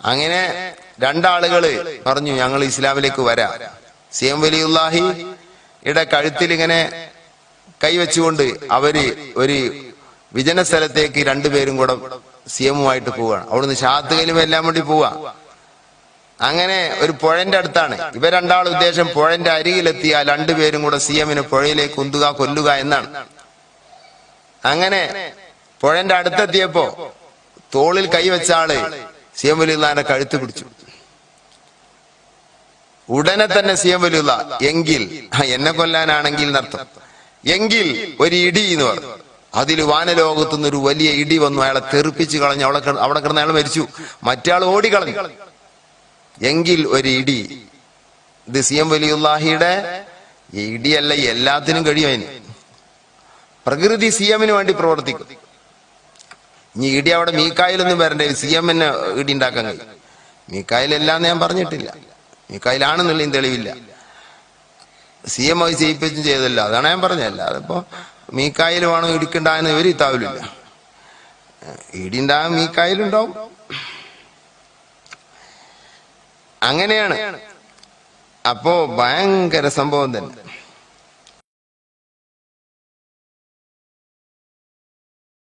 അങ്ങനെ രണ്ടാളുകൾ പറഞ്ഞു ഞങ്ങൾ ഇസ്ലാമിലേക്ക് വരാം. സി എം വലിയുല്ലാഹിയുടെ കഴുത്തിൽ ഇങ്ങനെ കൈവച്ചുകൊണ്ട് അവർ ഒരു വിജന സ്ഥലത്തേക്ക് രണ്ടുപേരും കൂടെ സി എമ്മുമായിട്ട് പോവുകയാണ്. അവിടുന്ന് ഷാത്തുകയിലും എല്ലാം വേണ്ടി പോവാ അങ്ങനെ ഒരു പുഴന്റെ അടുത്താണ്. ഇവ രണ്ടാൾ ഉദ്ദേശം പുഴന്റെ അരികിലെത്തിയാൽ രണ്ടുപേരും കൂടെ സി എമ്മിനെ പുഴയിലേക്ക് ഉന്തുക കൊല്ലുക എന്നാണ്. അങ്ങനെ പുഴന്റെ അടുത്തെത്തിയപ്പോ തോളിൽ കൈവച്ച ആൾ സി എം വലിയുള്ളാന്റെ കഴുത്ത് പിടിച്ചു. ഉടനെ തന്നെ സി എം വലിയുള്ള എങ്കിൽ എന്നെ കൊല്ലാനാണെങ്കിൽ എന്നർത്ഥം എങ്കിൽ ഒരു ഇടി എന്ന് പറഞ്ഞു. അതിൽ വാനലോകത്തുനിന്ന് ഒരു വലിയ ഇടി വന്നു. അയാളെ തെറിപ്പിച്ച് കളഞ്ഞു. അവളെ അവിടെ കിടന്ന് അയാൾ മരിച്ചു. മറ്റയാൾ ഓടിക്കളഞ്ഞു. എങ്കിൽ ഒരു ഇടി. ഇത് സി എം വലിയുല്ലാഹിയുടെ ഇടിയല്ല എല്ലാത്തിനും കഴിയും അതിന്. പ്രകൃതി സി എമ്മിന് വേണ്ടി പ്രവർത്തിക്കും. ഇനി ഇടി അവിടെ മീക്കായിലൊന്നും വരണ്ടേ? സി എമ്മിന് ഇടി ഉണ്ടാക്കാൻ കഴിയും. മീക്കായിലെല്ലാം ഞാൻ പറഞ്ഞിട്ടില്ല. മീക്കായിലാണെന്നുള്ളതും തെളിവില്ല. സി എം അത് ചെയ്യിപ്പിച്ചും ചെയ്തല്ലോ. അതാണ് ഞാൻ പറഞ്ഞല്ല അതിപ്പോ മീക്കായിൽ വേണം ഇടിക്കണ്ടെന്ന് ഇവർ ഇത്താവില്ല ഇടിണ്ടാകും മീക്കായിലുണ്ടാവും അങ്ങനെയാണ്. അപ്പോ ഭയങ്കര സംഭവം തന്നെ.